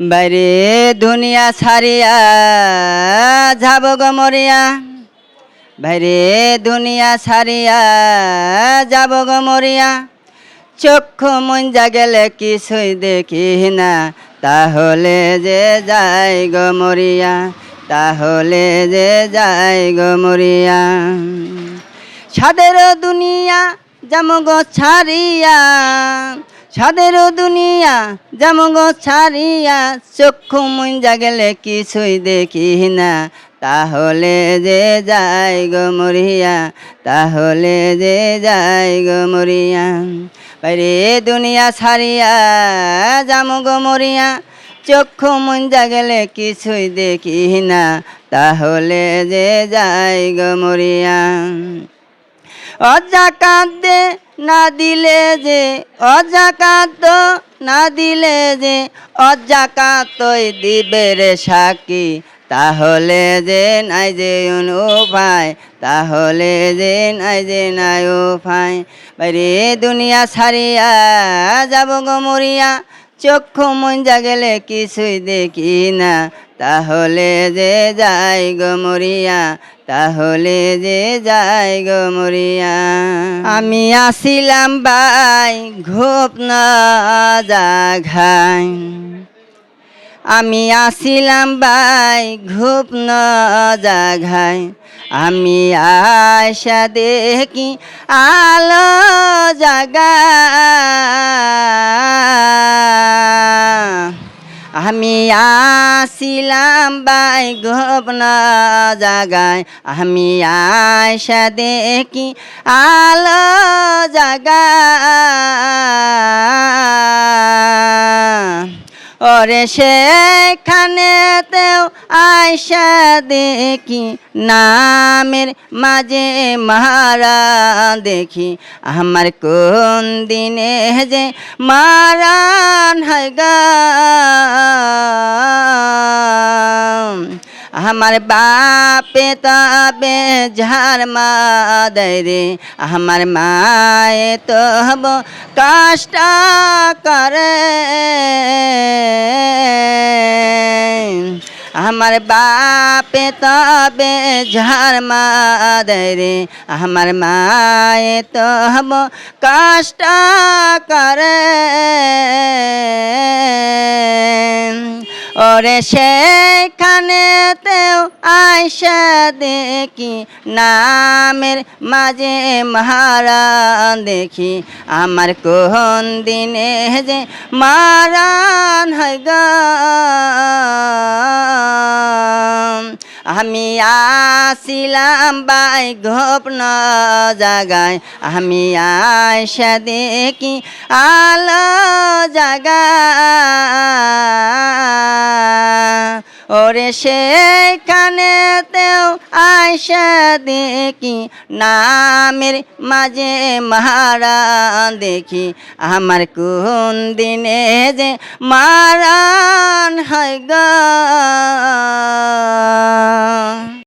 বাইরে দুনিয়া ছাড়িয়া যাব গো মরিয়া। বাইরে দুনিয়া ছাড়িয়া যাব গো মরিয়া। চক্ষু মঞ্জা গেলে কিছুই দেখি না, তাহলে যে যাই গো মরিয়া, তাহলে যে যাই গো মরিয়া। সাদের দুনিয়া জামগ ছাড়িয়া। সাদের দুনিয়া জামগ ছাড়িয়া চক্ষু মুঞ্জা গেলে কিছুই দেখি না। তাহলে যে যাই গো মরিয়া, তাহলে যে যাই গো মরিয়া। বাইরে দুনিয়া ছাড়িয়া জামগ মরিয়া, চক্ষু মুঞ্জা গেলে কিছুই দেখি না। তাহলে যে যাই গো মরিয়া। অজা কাঁদে, না দিলে যে, অজা কাঁদ, না দিলে যে, অজা কাঁতই দিবে রে সাকি তাহলে যে নাই যে উপায় তাহলে যে নাই যে নাই উপায় বাইরে দুনিয়া ছাড়িয়া যাব গো মরিয়া, চক্ষু মঞ্জা গেলে কিছুই দেখি না। তাহলে যে যাই গো মরিয়া তাহলে যে যাই গো মরিয়া। আমি আসিলাম বাই ঘোপ না জাঘাই আমি আসিলাম বাই ঘুপ ন জাঘাই আমি আশা দেখি আলো জাগা আমি আসিলাম বাই গোপনা জাগায়। আমি আশা দেখি আলো জাগা ওরে সেখানেতেও আয়সা দেখি, নামের মাঝে মারা দেখি। আমার কোন দিনে যে মারান হয় গা আমার বাপে তবে ঝার মা দেয় রে আমার মায়ে তো হব কষ্ট করে আমার বাপে তবে ঝার মা দেয় রে আমার মায়ে তো হব কষ্ট করে ওরে সেখানেতেও আয়সা দেখি, নামের মাঝে মারা দেখি। আমার কোন দিনে যে মারান হয় আমি আসিলাম বাই গোপন জাগায়, আমি আয়সা দেখি আলো জাগা ওরে সেখানে তেও আয়সা দেখি, নামের মাঝে মারা দেখি। আমার কোন দিনে যে মারান হয় গা?